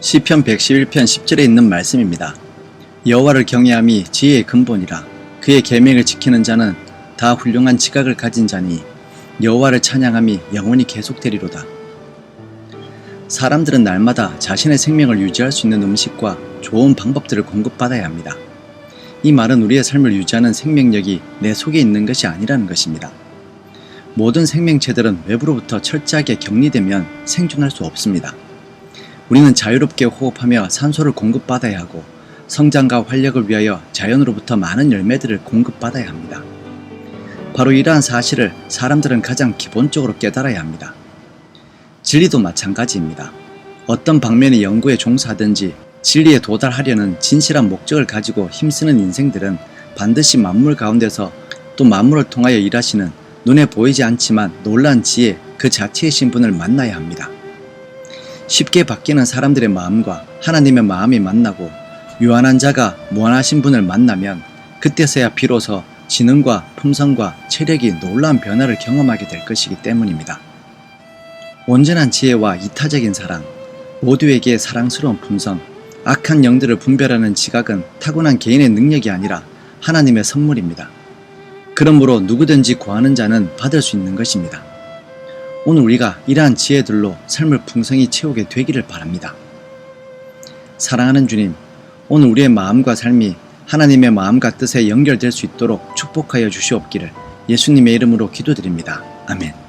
시편 111편 10절에 있는 말씀입니다. 여호와를 경외함이 지혜의 근본이라 그의 계명을 지키는 자는 다 훌륭한 지각을 가진 자니 여호와를 찬양함이 영원히 계속되리로다. 사람들은 날마다 자신의 생명을 유지할 수 있는 음식과 좋은 방법들을 공급받아야 합니다. 이 말은 우리의 삶을 유지하는 생명력이 내 속에 있는 것이 아니라는 것입니다. 모든 생명체들은 외부로부터 철저하게 격리되면 생존할 수 없습니다. 우리는 자유롭게 호흡하며 산소를 공급받아야 하고 성장과 활력을 위하여 자연으로부터 많은 열매들을 공급받아야 합니다. 바로 이러한 사실을 사람들은 가장 기본적으로 깨달아야 합니다. 진리도 마찬가지입니다. 어떤 방면의 연구에 종사하든지 진리에 도달하려는 진실한 목적을 가지고 힘쓰는 인생들은 반드시 만물 가운데서 또 만물을 통하여 일하시는 눈에 보이지 않지만 놀란 지혜 그 자체의 신분을 만나야 합니다. 쉽게 바뀌는 사람들의 마음과 하나님의 마음이 만나고 유한한 자가 무한하신 분을 만나면 그때서야 비로소 지능과 품성과 체력이 놀라운 변화를 경험하게 될 것이기 때문입니다. 온전한 지혜와 이타적인 사랑, 모두에게 사랑스러운 품성, 악한 영들을 분별하는 지각은 타고난 개인의 능력이 아니라 하나님의 선물입니다. 그러므로 누구든지 구하는 자는 받을 수 있는 것입니다. 오늘 우리가 이러한 지혜들로 삶을 풍성히 채우게 되기를 바랍니다. 사랑하는 주님, 오늘 우리의 마음과 삶이 하나님의 마음과 뜻에 연결될 수 있도록 축복하여 주시옵기를 예수님의 이름으로 기도드립니다. 아멘.